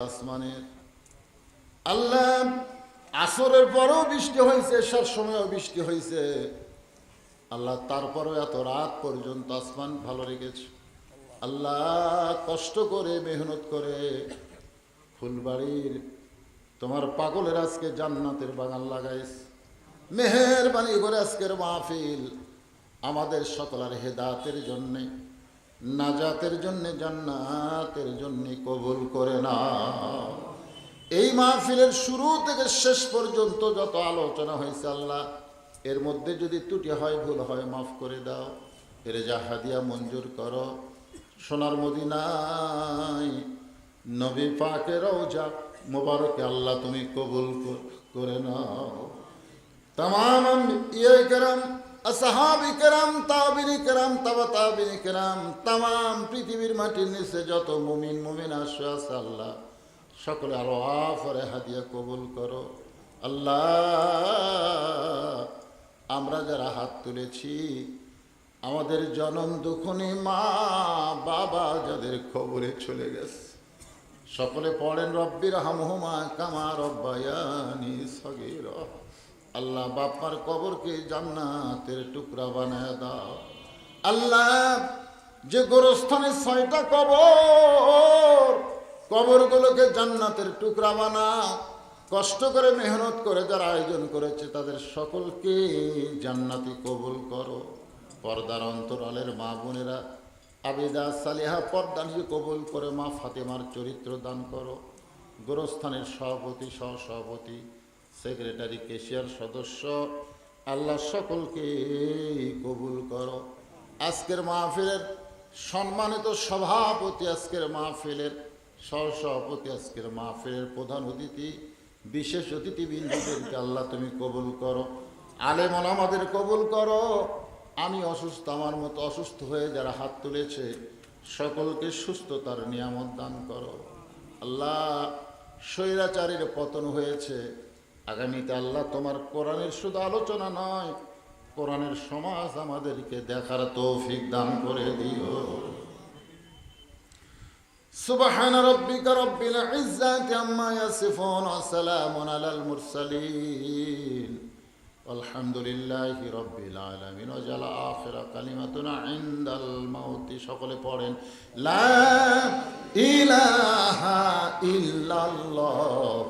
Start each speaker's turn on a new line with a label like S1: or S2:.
S1: আসমানের। আল্লাহ, আসরের পরেও বৃষ্টি হয়েছে সব সময়ও বৃষ্টি হয়েছে। আল্লাহ, তারপরেও এত রাত পর্যন্ত আসমান ভালো রেখেছে। আল্লাহ, কষ্ট করে, মেহনত করে ফুলবাড়ির, তোমার পাগলের আজকে জান্নাতের বাগান লাগাইস। মেহেরবানি করে আজকের মাহফিল আমাদের সকলের হেদাতের জন্যে। নাজাতের জন্যে, জান্নাতের জন্যে কবুল করে না। এই মাহফিলের শুরু থেকে শেষ পর্যন্ত যত আলোচনা হয়েছে আল্লাহ, এর মধ্যে যদি ত্রুটি হয়, ভুল হয়, মাফ করে দাও। এর হাদিয়া মঞ্জুর করো। সোনার মদিনায় নবী পাকেরও যা মোবারকে আল্লাহ তুমি কবুল করে নাও। তাম ইয়ে কেরাম আসহাবি কেরাম তাবিনি কেরাম তাবা তাবিনি কেরাম তাম পৃথিবীর মাটির নিচে যত মুমিন মুমিন আছে আল্লাহ। সকলে আরও আফরে হাদিয়া কবুল করো। আল্লাহ, আমরা যারা হাত তুলেছি, আমাদের জনম দুখনি মা, বাবা যাদের খবরে চলে গেছে। সকলে পড়েন রব্বির হামহুমা কামা রব্বায়ানি সগীর। আল্লাহ বাপার কবরকে জান্নাতের টুকরা বানায় দাও। আল্লাহ, যে গোরস্থানে ছয়টা কবর, কবরগুলোকে জান্নাতের টুকরা বানাও। কষ্ট করে, মেহনত করে যারা আয়োজন করেছে, তাদের সকলকে জান্নাতি কবুল করো। পর্দার অন্তরালের মা বোনেরা, আবেদা সালেহা পর্দা নিয়ে কবুল করে মা ফাতেমার চরিত্র দান করো। গোরস্থানের সভাপতি, সহসভাপতি সেক্রেটারি কেশিয়ার সদস্য, আল্লাহ সকলকে কবুল করো। আজকের মাহফিলের সম্মানিত সভাপতি আজকের মাহফিলের, সহসভাপতি আজকের মাহফিলের প্রধান অতিথি, বিশেষ অতিথি বিন্দুদেরকে আল্লাহ তুমি কবুল করো। আলেমন আমাদের কবুল করো। আমি অসুস্থ, আমার মতো অসুস্থ হয়ে যারা হাত তুলেছে, সকলকে সুস্থতার নিয়ামত দান করো। আল্লাহ স্বৈরাচারীর পতন হয়েছে। আগামীতে আল্লাহ তোমার কোরআনের শুধু আলোচনা নয় কোরআনের সমাজ আমাদেরকে দেখার তৌফিক দান করে দিও سبحان ربك رب العزة عما يصفون وسلام على المرسلين والحمد لله رب العالمين وجل آخر كلمتنا عند الموت সকলে পড়েন لا إله إلا الله